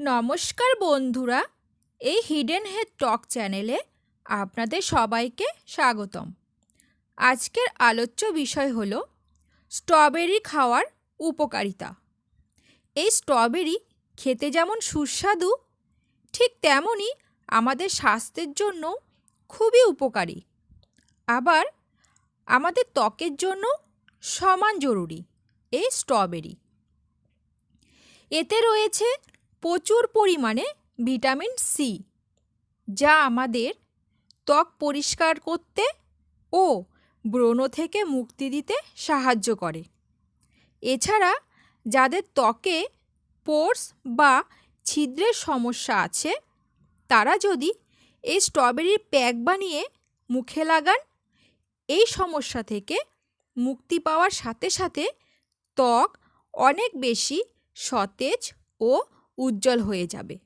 নমস্কার বন্ধুরা, এই হিডেন হেড টক চ্যানেলে আপনাদের সবাইকে স্বাগতম। আজকের আলোচ্য বিষয় হল স্ট্রবেরি খাওয়ার উপকারিতা। এই স্ট্রবেরি খেতে যেমন সুস্বাদু, ঠিক তেমনই আমাদের স্বাস্থ্যের জন্য খুবই উপকারী। আবার আমাদের ত্বকের জন্য সমান জরুরি এই স্ট্রবেরি। এতে রয়েছে প্রচুর পরিমাণে ভিটামিন সি যা আমাদের ত্বক পরিষ্কার করতে ও ব্রণ থেকে মুক্তি দিতে সাহায্য করে। এছাড়া যাদের ত্বকে পোর্স বা ছিদ্রের সমস্যা আছে, তারা যদি এই স্ট্রবেরির প্যাক বানিয়ে মুখে লাগান, এই সমস্যা থেকে মুক্তি পাওয়ার সাথে সাথে ত্বক অনেক বেশি সতেজ ও উজ্জ্বল হয়ে যাবে।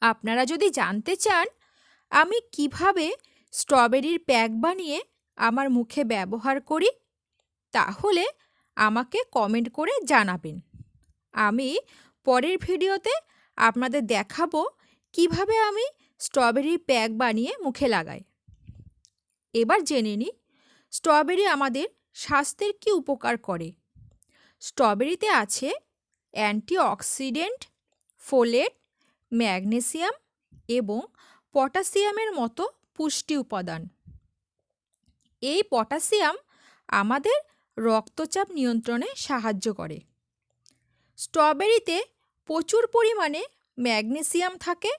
আপনারা যদি জানতে চান, আমি কীভাবে স্ট্রবেরির প্যাক বানিয়ে আমার মুখে ব্যবহার করি, তাহলে আমাকে কমেন্ট করে জানাবেন। আমি পরের ভিডিওতে আপনাদের দেখাবো কীভাবে আমি স্ট্রবেরির প্যাক বানিয়ে মুখে লাগাই। এবার জেনে নিই, স্ট্রবেরি আমাদের স্বাস্থ্যের কী উপকার করে। স্ট্রবেরিতে আছে অ্যান্টিঅক্সিডেন্ট, ফোলেট, ম্যাগনেসিয়াম এবং পটাশিয়ামের মতো পুষ্টি উপাদান। এই পটাশিয়াম আমাদের রক্তচাপ নিয়ন্ত্রণে সাহায্য করে। স্ট্রবেরিতে প্রচুর পরিমাণে ম্যাগনেসিয়াম থাকে,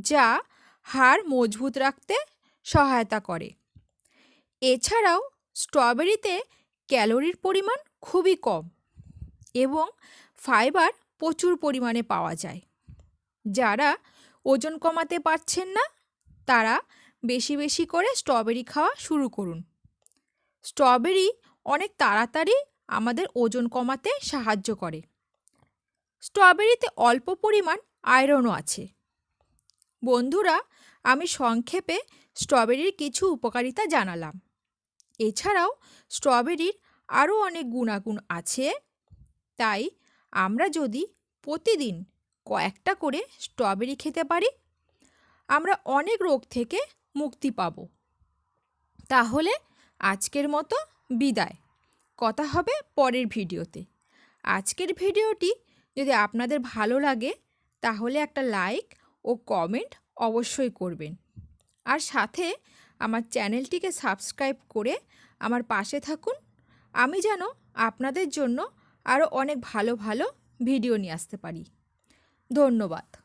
যা হাড় মজবুত রাখতে সহায়তা করে। এছাড়াও স্ট্রবেরিতে ক্যালোরির পরিমাণ খুবই কম। এবং ফাইবার প্রচুর পরিমাণে পাওয়া যায়। যারা ওজন কমাতে পারছেন না, তারা বেশি বেশি করে স্ট্রবেরি খাওয়া শুরু করুন। স্ট্রবেরি অনেক তাড়াতাড়ি আমাদের ওজন কমাতে সাহায্য করে। স্ট্রবেরিতে অল্প পরিমাণ আয়রনও আছে। বন্ধুরা, আমি সংক্ষেপে স্ট্রবেরির কিছু উপকারিতা জানালাম। এছাড়াও স্ট্রবেরির আরও অনেক গুণাগুণ আছে তাই আমরা যদি প্রতিদিন কয়েকটা করে স্ট্রবেরি খেতে পারি, আমরা অনেক রোগ থেকে মুক্তি পাব। তাহলে আজকের মতো বিদায়। কথা হবে পরের ভিডিওতে। আজকের ভিডিওটি যদি আপনাদের ভালো লাগে, তাহলে একটা লাইক ও কমেন্ট অবশ্যই করবেন। আর সাথে আমার চ্যানেলটিকে সাবস্ক্রাইব করে আমার পাশে থাকুন। আমি যেন আপনাদের জন্য আরও অনেক ভালো ভালো ভিডিও নিয়ে আসতে পারি। ধন্যবাদ।